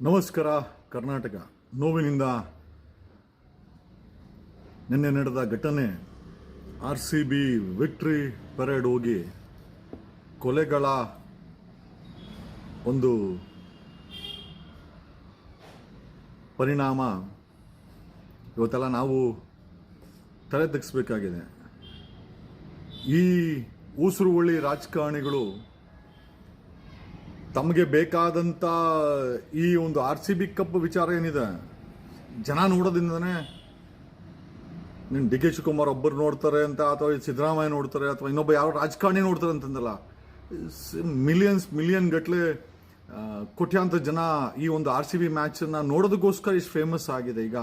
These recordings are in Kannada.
ನಮಸ್ಕಾರ, ಕರ್ನಾಟಕ. ನೋವಿನಿಂದ ನಿನ್ನೆ ನಡೆದ ಘಟನೆ, R C B victory parade ಹೋಗಿ ಕೊಲೆಗಳ ಒಂದು ಪರಿಣಾಮ ಇವತ್ತೆಲ್ಲ ನಾವು ತಲೆ ತಗ್ಸ್ಬೇಕಾಗಿದೆ ಈ ಉಸಿರುವಳ್ಳಿ ರಾಜಕಾರಣಿಗಳು ತಮಗೆ ಬೇಕಾದಂಥ ಈ ಒಂದು ಆರ್ ಸಿ ಬಿ ಕಪ್ ವಿಚಾರ ಏನಿದೆ? ಜನ ನೋಡೋದ್ರಿಂದನೇ ನೀನು ಡಿ ಕೆ ಶಿವಕುಮಾರ್ ಒಬ್ಬರು ನೋಡ್ತಾರೆ ಅಂತ ಅಥವಾ ಸಿದ್ದರಾಮಯ್ಯ ನೋಡ್ತಾರೆ ಅಥವಾ ಇನ್ನೊಬ್ಬ ಯಾರು ರಾಜಕಾರಣಿ ನೋಡ್ತಾರೆ ಅಂತಂದಲ್ಲ ಮಿಲಿಯನ್ಸ್ ಮಿಲಿಯನ್ ಗಟ್ಟಲೆ ಕೋಟ್ಯಾಂತರ ಜನ ಈ ಒಂದು ಆರ್ ಸಿ ಬಿ ಮ್ಯಾಚನ್ನು ನೋಡೋದಕ್ಕೋಸ್ಕರ ಇಷ್ಟು ಫೇಮಸ್ ಆಗಿದೆ. ಈಗ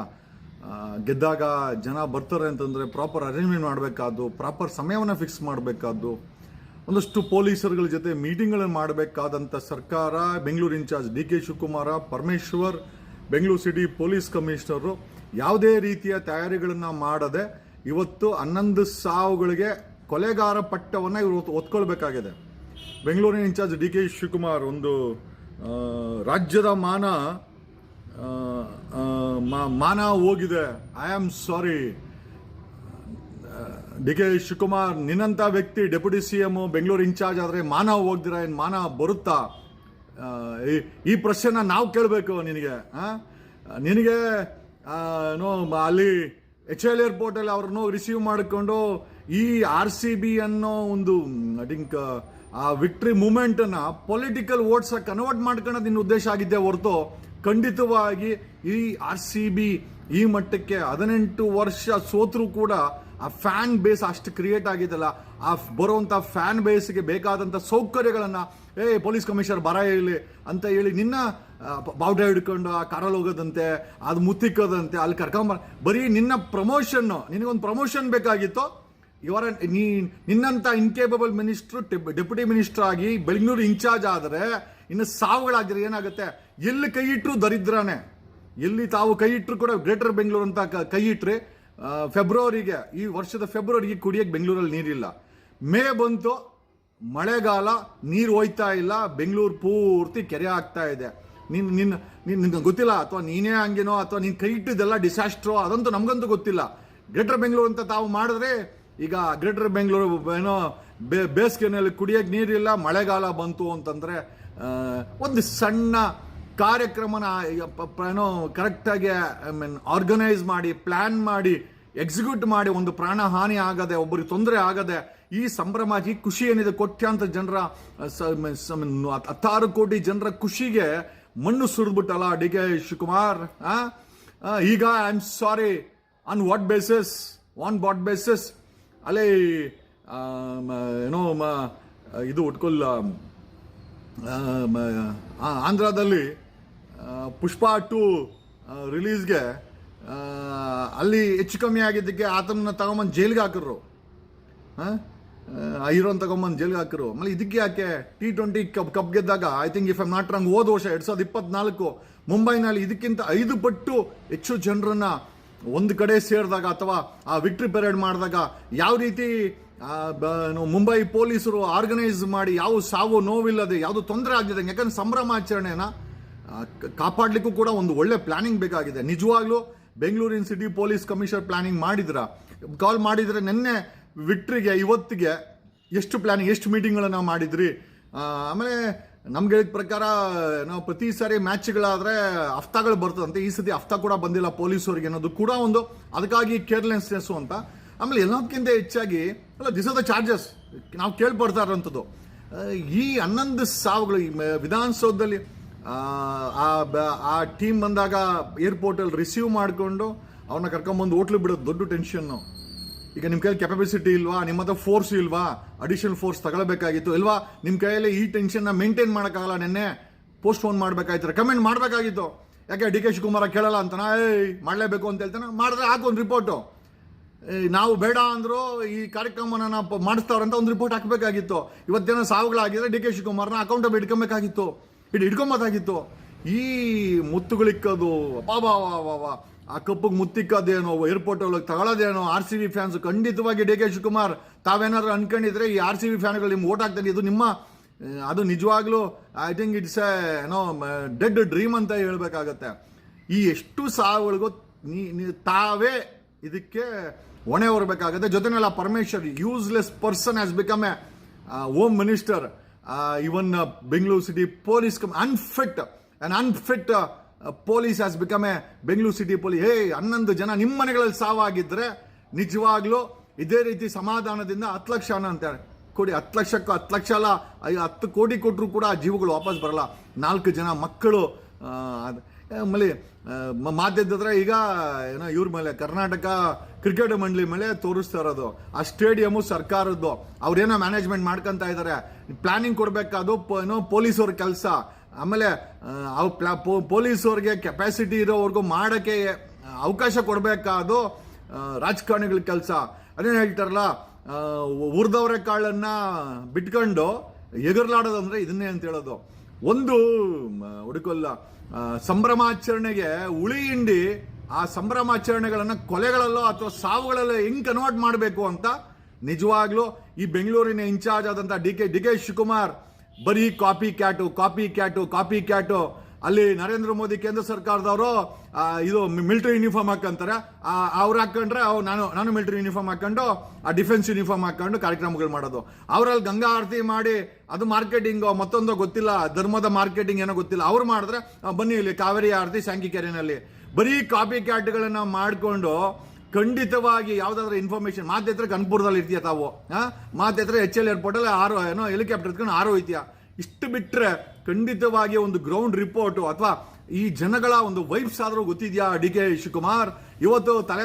ಗೆದ್ದಾಗ ಜನ ಬರ್ತಾರೆ ಅಂತಂದರೆ ಪ್ರಾಪರ್ ಅರೇಂಜ್ಮೆಂಟ್ ಮಾಡಬೇಕಾದ್ದು ಪ್ರಾಪರ್ ಸಮಯವನ್ನು ಫಿಕ್ಸ್ ಮಾಡಬೇಕಾದ್ದು ಒಂದಷ್ಟು ಪೊಲೀಸರುಗಳ ಜೊತೆ ಮೀಟಿಂಗ್ಗಳನ್ನು ಮಾಡಬೇಕಾದಂಥ ಸರ್ಕಾರ, Bengaluru incharge D K Shivakumar, Parameshwar, Bengaluru city police commissioner ಯಾವುದೇ ರೀತಿಯ ತಯಾರಿಗಳನ್ನು ಮಾಡದೆ ಇವತ್ತು ಹನ್ನೊಂದು ಸಾವುಗಳಿಗೆ ಕೊಲೆಗಾರ ಪಟ್ಟವನ್ನು ಇವರು ಒತ್- ಒತ್ಕೊಳ್ಬೇಕಾಗಿದೆ ಬೆಂಗಳೂರಿನ ಇನ್ಚಾರ್ಜ್ ಡಿ ಕೆ ಶಿವಕುಮಾರ್ ಒಂದು ರಾಜ್ಯದ ಮಾನ ಮಾನ ಹೋಗಿದೆ. I am sorry D K Shivakumar ನಿನ್ನಂಥ ವ್ಯಕ್ತಿ deputy C M Bengaluru incharge ಆದರೆ ಮಾನ ಹೋಗ್ದಿರಾ ಏನು? ಮಾನ ಬರುತ್ತಾ? ಈ- ಪ್ರಶ್ನೆನ ನಾವು ಕೇಳಬೇಕು ನಿನಗೆ? ನಿನಗೆ ಮ- ಅಲ್ಲಿ ಎಚ್ ಎಲ್ ಏರ್ಪೋರ್ಟಲ್ಲಿ ಅವ್ರನ್ನೂ ರಿಸೀವ್ ಮಾಡಿಕೊಂಡು ಈ ಆರ್ ಸಿ ಬಿ ಅನ್ನೋ ಒಂದು ಐ ಥಿಂಕ್ ಆ ವಿಕ್ಟ್ರಿ ಮೂಮೆಂಟನ್ನು ಪೊಲಿಟಿಕಲ್ ಓಟ್ಸ ಕನ್ವರ್ಟ್ ಮಾಡ್ಕೊಳ್ಳೋದು ನಿನ್ನ ಉದ್ದೇಶ ಆಗಿದ್ದೆ ಹೊರತು? ಖಂಡಿತವಾಗಿ ಈ ಆರ್ ಸಿ ಬಿ ಈ ಮಟ್ಟಕ್ಕೆ ಹದಿನೆಂಟು ವರ್ಷ ಸೋತರೂ ಕೂಡ ಆ ಫ್ಯಾನ್ ಬೇಸ್ ಅಷ್ಟು ಕ್ರಿಯೇಟ್ ಆಗಿದೆಲ್ಲ ಆ ಬರುವಂಥ ಫ್ಯಾನ್ ಬೇಸ್ಗೆ ಬೇಕಾದಂಥ ಸೌಕರ್ಯಗಳನ್ನು ಏ ಪೊಲೀಸ್ ಕಮಿಷನರ್ ಬರ ಹೇಳಿ ಅಂತ ಹೇಳಿ ನಿನ್ನ ಬಾವುಟ ಹಿಡ್ಕೊಂಡು ಆ ಕಾರಲ್ಲಿ ಹೋಗೋದಂತೆ ಅದು ಮುತ್ತಿಕ್ಕೋದಂತೆ ಅಲ್ಲಿ ಕರ್ಕೊಂಬರ ಬರೀ ನಿನ್ನ ಪ್ರಮೋಷನ್ನು ನಿನಗೊಂದು ಪ್ರಮೋಷನ್ ಬೇಕಾಗಿತ್ತು. ಇವರ ನೀ ನಿನ್ನಂಥ ಇನ್ಕೇಪಬಲ್ ಮಿನಿಸ್ಟ್ರು ಡೆಪ್ಯೂಟಿ ಮಿನಿಸ್ಟರ್ ಆಗಿ ಬೆಂಗಳೂರು ಇನ್ಚಾರ್ಜ್ ಆದರೆ ಇನ್ನು ಸಾವುಗಳಾಗಿದ್ರೆ ಏನಾಗುತ್ತೆ? ಎಲ್ಲಿ ಕೈ ಇಟ್ಟರು ದರಿದ್ರನೇ. ಎಲ್ಲಿ ತಾವು ಕೈ ಇಟ್ಟರು ಕೂಡ ಗ್ರೇಟರ್ ಬೆಂಗಳೂರು ಅಂತ ಕೈ ಇಟ್ರೆ ಆ, ಫೆಬ್ರವರಿಗೆ, ಈ ವರ್ಷದ ಫೆಬ್ರವರಿಗೆ ಕುಡಿಯಕ್ಕೆ ಬೆಂಗಳೂರಲ್ಲಿ ನೀರಿಲ್ಲ. ಮೇ ಬಂತು, ಮಳೆಗಾಲ, ನೀರು ಹೋಯ್ತಾ ಇಲ್ಲ, ಬೆಂಗಳೂರು ಪೂರ್ತಿ ಕೆರೆ ಆಗ್ತಾ ಇದೆ. ನಿನ್ ನಿನ್ನ ನಿನ್, ನಿನ್ಗೆ ಗೊತ್ತಿಲ್ಲ, ಅಥವಾ ನೀನೇ ಹಂಗೇನೋ, ಅಥವಾ ನೀನು ಕೈ ಇಟ್ಟಿದ್ದೆಲ್ಲ ಡಿಸಾಸ್ಟ್ರೋ ಅದಂತೂ ನಮಗಂತೂ ಗೊತ್ತಿಲ್ಲ. ಗ್ರೇಟರ್ ಬೆಂಗಳೂರು ಅಂತ ತಾವು ಮಾಡಿದ್ರೆ, ಈಗ ಗ್ರೇಟರ್ ಬೆಂಗಳೂರು ಏನೋ ಬೇ, ಬೇಸಿಗೆನಲ್ಲಿ ಕುಡಿಯೋಕೆ ನೀರಿಲ್ಲ, ಮಳೆಗಾಲ ಬಂತು ಅಂತಂದ್ರೆ ಒಂದು ಸಣ್ಣ ಕಾರ್ಯಕ್ರಮನ ಏನೋ ಕರೆಕ್ಟಾಗಿ ಐ ಮೀನ್ ಆರ್ಗನೈಸ್ ಮಾಡಿ ಪ್ಲ್ಯಾನ್ ಮಾಡಿ ಎಕ್ಸಿಕ್ಯೂಟ್ ಮಾಡಿ, ಒಂದು ಪ್ರಾಣ ಹಾನಿ ಆಗದೆ, ಒಬ್ಬರಿಗೆ ತೊಂದರೆ ಆಗದೆ, ಈ ಸಂಭ್ರಮ ಖುಷಿ ಏನಿದೆ, ಕೋಟ್ಯಾಂತರ ಜನರ ಹತ್ತಾರು ಕೋಟಿ ಜನರ ಖುಷಿಗೆ ಮಣ್ಣು ಸುರಿದ್ಬಿಟ್ಟಲ್ಲ, ಡಿ ಕೆ ಶಿವಕುಮಾರ್ ಈಗ I am sorry on what basis on what basis ಅಲ್ಲೇ ಏನೋ ಇದು ಉಟ್ಕೊಲ್ಲ ಆಂಧ್ರದಲ್ಲಿ ಪುಷ್ಪ ಟು ರಿಲೀಸ್ಗೆ ಅಲ್ಲಿ ಹೆಚ್ಚು ಕಮ್ಮಿ ಆಗಿದ್ದಕ್ಕೆ ಆತನ ತಗೊಂಬಂದು ಜೈಲಿಗೆ ಹಾಕಿದ್ರು. ಹೀರೋನ್ ತಗೊಂಬಂದು ಜೈಲಿಗೆ ಹಾಕಿರು ಆಮೇಲೆ ಇದಕ್ಕೆ ಯಾಕೆ ಟಿ ಟ್ವೆಂಟಿ ಕಪ್ ಕಪ್ ಗೆದ್ದಾಗ I think if I'm not wrong ಹೋದ ವರ್ಷ ಎರಡು ಸಾವಿರದ ಇಪ್ಪತ್ನಾಲ್ಕು ಮುಂಬೈನಲ್ಲಿ ಇದಕ್ಕಿಂತ ಐದು ಪಟ್ಟು ಹೆಚ್ಚು ಜನರನ್ನ ಒಂದು ಕಡೆ ಸೇರಿದಾಗ ಅಥವಾ ಆ ವಿಕ್ಟ್ರಿ ಪೆರೇಡ್ ಮಾಡಿದಾಗ ಯಾವ ರೀತಿ ಮುಂಬೈ ಪೊಲೀಸರು ಆರ್ಗನೈಸ್ ಮಾಡಿ ಯಾವ ಸಾವು ನೋವಿಲ್ಲದೆ, ಯಾವುದು ತೊಂದರೆ ಆಗದೆ ಯಾಕಂದ್ರೆ ಸಂಭ್ರಮಾಚರಣೆನ ಕಾಪಾಡಲಿಕ್ಕೂ ಕೂಡ ಒಂದು ಒಳ್ಳೆ ಪ್ಲಾನಿಂಗ್ ಬೇಕಾಗಿದೆ. ನಿಜವಾಗ್ಲೂ ಬೆಂಗಳೂರಿನ ಸಿಟಿ ಪೊಲೀಸ್ ಕಮಿಷನರ್ ಪ್ಲಾನಿಂಗ್ ಮಾಡಿದ್ರ. ಕಾಲ್ ಮಾಡಿದರೆ ನಿನ್ನೆ ವಿಟ್ರಿಗೆ, ಇವತ್ತಿಗೆ ಎಷ್ಟು ಪ್ಲಾನಿಂಗ್, ಎಷ್ಟು ಮೀಟಿಂಗ್ಗಳನ್ನು ಮಾಡಿದ್ರಿ? ಆಮೇಲೆ ನಮ್ಗೆ ಹೇಳಿದ ಪ್ರಕಾರ, ನಾವು ಪ್ರತಿ ಸಾರಿ ಮ್ಯಾಚ್ಗಳಾದರೆ ಹಫ್ತಾಗಳು ಬರ್ತದಂತೆ. ಈ ಸತಿ ಹಫ್ತಾ ಕೂಡ ಬಂದಿಲ್ಲ ಪೊಲೀಸರಿಗೆ ಅನ್ನೋದು ಕೂಡ ಒಂದು ಅದಕ್ಕಾಗಿ ಕೇರ್ಲೆಸ್ನೆಸ್ ಅಂತ. ಆಮೇಲೆ ಎಲ್ಲದಕ್ಕಿಂತ ಹೆಚ್ಚಾಗಿ ಅಲ್ಲ ದಿಸ್ ಆರ್ ದ ಚಾರ್ಜಸ್ ನಾವು ಕೇಳ್ಪಡ್ತಾ ಇರೋಂಥದ್ದು ಈ ಹನ್ನೊಂದು ಸಾವುಗಳು ಈ ವಿಧಾನಸೌಧದಲ್ಲಿ ಆ, ಟೀಮ್ ಬಂದಾಗ ಏರ್ಪೋರ್ಟಲ್ಲಿ ರಿಸೀವ್ ಮಾಡಿಕೊಂಡು ಅವ್ರನ್ನ ಕರ್ಕೊಂಬಂದು ಹೋಟ್ಲು ಬಿಡೋದು ದೊಡ್ಡ ಟೆನ್ಷನ್ನು ಈಗ ನಿಮ್ಮ ಕೈಯಲ್ಲಿ ಕೆಪಾಸಿಟಿ ಇಲ್ವಾ? ನಿಮ್ಮ ಹತ್ರ ಫೋರ್ಸ್ ಇಲ್ವಾ? ಅಡಿಷನಲ್ ಫೋರ್ಸ್ ತಗೊಳ್ಬೇಕಾಗಿತ್ತು ಇಲ್ವಾ? ನಿಮ್ಮ ಕೈಯಲ್ಲಿ ಈ ಟೆನ್ಷನ್ನ ಮೇಂಟೈನ್ ಮಾಡೋಕ್ಕಾಗಲ್ಲ ನೆನ್ನೆ? ಪೋಸ್ಟ್ ಫೋನ್ ಮಾಡಬೇಕಾಗಿತ್ತು ರೆಕಮೆಂಡ್ ಮಾಡಬೇಕಾಗಿತ್ತು. ಯಾಕೆ ಡಿ ಕೆ ಶಿವಕುಮಾರ ಕೇಳಲ್ಲ ಅಂತನಾ ಏಯ್ ಮಾಡಲೇಬೇಕು ಅಂತ ಹೇಳ್ತಾನೆ. ಮಾಡಿದ್ರೆ ಹಾಕು ಒಂದು ರಿಪೋರ್ಟು ನಾವು ಬೇಡ ಅಂದ್ರು ಈ ಕಾರ್ಯಕ್ರಮನ ಮಾಡಿಸ್ತಾವ್ರ ಮಾಡಿಸ್ತಾವ್ರೆ ಅಂತ ಒಂದು ರಿಪೋರ್ಟ್ ಹಾಕಬೇಕಾಗಿತ್ತು. ಇವತ್ತೇನೋ ಸಾವುಗಳಾಗಿದ್ರೆ ಡಿ ಕೆ ಶಿವಕುಮಾರ್ನ ಅಕೌಂಟ್ ಇಟ್ಕೊಬೇಕಾಗಿತ್ತು. ಇಟ್ ಇಟ್ಕೊಂಬೋದಾಗಿತ್ತು ಈ ಮುತ್ತುಗಳಿಕ್ಕದು ಅಪಾಭಾವ ಆ ಕಪ್ಪಿಗೆ ಮುತ್ತಿಕ್ಕದೇನೋ ಏರ್ಪೋರ್ಟ್ ಒಳಗೆ ತಗೊಳ್ಳೋದೇನೋ ಆರ್ ಸಿ ಬಿ ಫ್ಯಾನ್ಸ್ ಖಂಡಿತವಾಗಿ ಡಿ ಕೆ ಶಿವಕುಮಾರ್, ತಾವೇನಾದ್ರು ಅನ್ಕೊಂಡಿದ್ರೆ ಈ ಆರ್ ಸಿ ಬಿ ಫ್ಯಾನ್ಗಳು ನಿಮ್ಗೆ ಓಟ್ ಹಾಕ್ತಾರೆ. ಇದು ನಿಮ್ಮ ಅದು ನಿಜವಾಗ್ಲೂ ಐ ಥಿಂಕ್ ಇಟ್ಸ್ ಎ ಏನೋ ಡೆಡ್ ಡ್ರೀಮ್ ಅಂತ ಹೇಳ್ಬೇಕಾಗತ್ತೆ. ಈ ಎಷ್ಟು ಸಾವುಗಳಿಗೂ ನೀ- ತಾವೇ ಇದಕ್ಕೆ ಹೊಣೆ ಹೊರಬೇಕಾಗುತ್ತೆ ಜೊತೆನೆಲ್ಲ Parameshwar useless person as become a home minister even Bengaluru city police come unfit un unfit police as become a Bengaluru city police ಹೇ, ಹನ್ನೊಂದು ಜನ ನಿಮ್ಮ ಮನೆಗಳಲ್ಲಿ ಸಾವಾಗಿದ್ರೆ ನಿಜವಾಗ್ಲೂ ಇದೇ ರೀತಿ ಸಮಾಧಾನದಿಂದ ಹತ್ತು ಲಕ್ಷ ಅಂತಾರೆ ಕೊಡಿ, ಹತ್ತು ಲಕ್ಷಕ್ಕೂ ಹತ್ತು ಲಕ್ಷ ಅಲ್ಲ ಹತ್ತು ಕೋಟಿ ಕೊಟ್ಟರು ಕೂಡ ಆ ಜೀವಗಳು ವಾಪಸ್ ಬರಲ್ಲ. ನಾಲ್ಕು ಜನ ಮಕ್ಕಳು ಆಮೇಲೆ ಮ- ಈಗ, ಏನೋ ಇವ್ರ ಮೇಲೆ, ಕರ್ನಾಟಕ ಕ್ರಿಕೆಟ್ ಮಂಡಳಿ ಮೇಲೆ ತೋರಿಸ್ತಾ ಇರೋದು. ಆ ಸ್ಟೇಡಿಯಮು ಸರ್ಕಾರದ್ದು. ಅವ್ರೇನೋ ಮ್ಯಾನೇಜ್ಮೆಂಟ್ ಮಾಡ್ಕೊತಾ ಇದ್ದಾರೆ ಪ್ಲಾನಿಂಗ್ ಕೊಡಬೇಕಾದು ಏನೋ ಪೊಲೀಸವ್ರ ಕೆಲಸ. ಆಮೇಲೆ ಅವ್ ಪ್ಲಾ ಪೊಲೀಸವ್ರಿಗೆ ಕೆಪಾಸಿಟಿ ಇರೋವರೆಗೂ ಮಾಡೋಕ್ಕೆ, ಅವಕಾಶ ಕೊಡಬೇಕಾದು ರಾಜಕಾರಣಿಗಳ ಕೆಲಸ. ಅದೇನು ಹೇಳ್ತಾರಲ್ಲ ಹುರಿದವ್ರೆ ಕಾಳನ್ನ ಬಿಟ್ಕೊಂಡು ಎಗರ್ಲಾಡೋದಂದ್ರೆ ಇದನ್ನೇ ಅಂತ ಹೇಳೋದು. ಒಂದು ಹುಡುಕಲ್ಲ ಸಂಭ್ರಮಾಚರಣೆಗೆ ಉಳಿ ಹಿಂಡಿ, ಆ ಸಂಭ್ರಮಾಚರಣೆಗಳನ್ನು ಕೊಲೆಗಳಲ್ಲೋ ಅಥವಾ ಸಾವುಗಳಲ್ಲೋ ಹೆಂಗೆ ಕನ್ವರ್ಟ್ ಮಾಡಬೇಕು ಅಂತ ನಿಜವಾಗ್ಲೂ ಈ ಬೆಂಗಳೂರಿನ ಇನ್ಚಾರ್ಜ್ ಆದಂತ D K D K Shivakumar, ಬರೀ copy cat copy cat copy cat ಅಲ್ಲಿ ನರೇಂದ್ರ ಮೋದಿ ಕೇಂದ್ರ ಸರ್ಕಾರದವರು ಇದು ಮಿಲಿಟರಿ ಯೂನಿಫಾರ್ಮ್ ಹಾಕೊಂತಾರೆ. ಅವ್ರು ಹಾಕೊಂಡ್ರೆ ಅವ್ ನಾನು ನಾನು ಮಿಲಿಟರಿ ಯೂನಿಫಾರ್ಮ್ ಹಾಕೊಂಡು, ಆ ಡಿಫೆನ್ಸ್ ಯೂನಿಫಾರ್ಮ್ ಹಾಕೊಂಡು ಕಾರ್ಯಕ್ರಮಗಳು ಮಾಡೋದು. ಅವರಲ್ಲಿ ಗಂಗಾ ಆರತಿ ಮಾಡಿ, ಅದು ಮಾರ್ಕೆಟಿಂಗ್ ಮತ್ತೊಂದು ಗೊತ್ತಿಲ್ಲ, ಧರ್ಮದ ಮಾರ್ಕೆಟಿಂಗ್ ಏನೋ ಗೊತ್ತಿಲ್ಲ, ಅವ್ರು ಮಾಡಿದ್ರೆ ಬನ್ನಿ ಇಲ್ಲಿ ಕಾವೇರಿ ಆರತಿ ಕೆರೆನಲ್ಲಿ ಬರೀ ಕಾಪಿ ಕ್ಯಾಟ್ಗಳನ್ನ ಮಾಡಿಕೊಂಡು ಖಂಡಿತವಾಗಿ ಯಾವ್ದಾದ್ರು ಇನ್ಫಾರ್ಮೇಶನ್ ಮಾತೇತ್ರ ಕನ್ಪುರದಲ್ಲಿ ಇರ್ತೀಯ ತಾವು ಮಾತೇತ್ರ ಎಚ್ ಎಲ್ ಏರ್ಪೋರ್ಟ್ ಅಲ್ಲಿ ಆರೋ, ಏನೋ ಹೆಲಿಕಾಪ್ಟರ್ ಎತ್ಕೊಂಡು ಆರು ಹೋಯ್ತೀಯ. ಇಷ್ಟು ಬಿಟ್ಟರೆ ಖಂಡಿತವಾಗಿ ಒಂದು ಗ್ರೌಂಡ್ ರಿಪೋರ್ಟ್ ಅಥವಾ ಈ ಜನಗಳ ಒಂದು ವೈಬ್ಸ್ ಆದರೂ ಗೊತ್ತಿದ್ಯಾ ಡಿ ಕೆ ಶಿವಕುಮಾರ್? ಇವತ್ತು ತಲೆ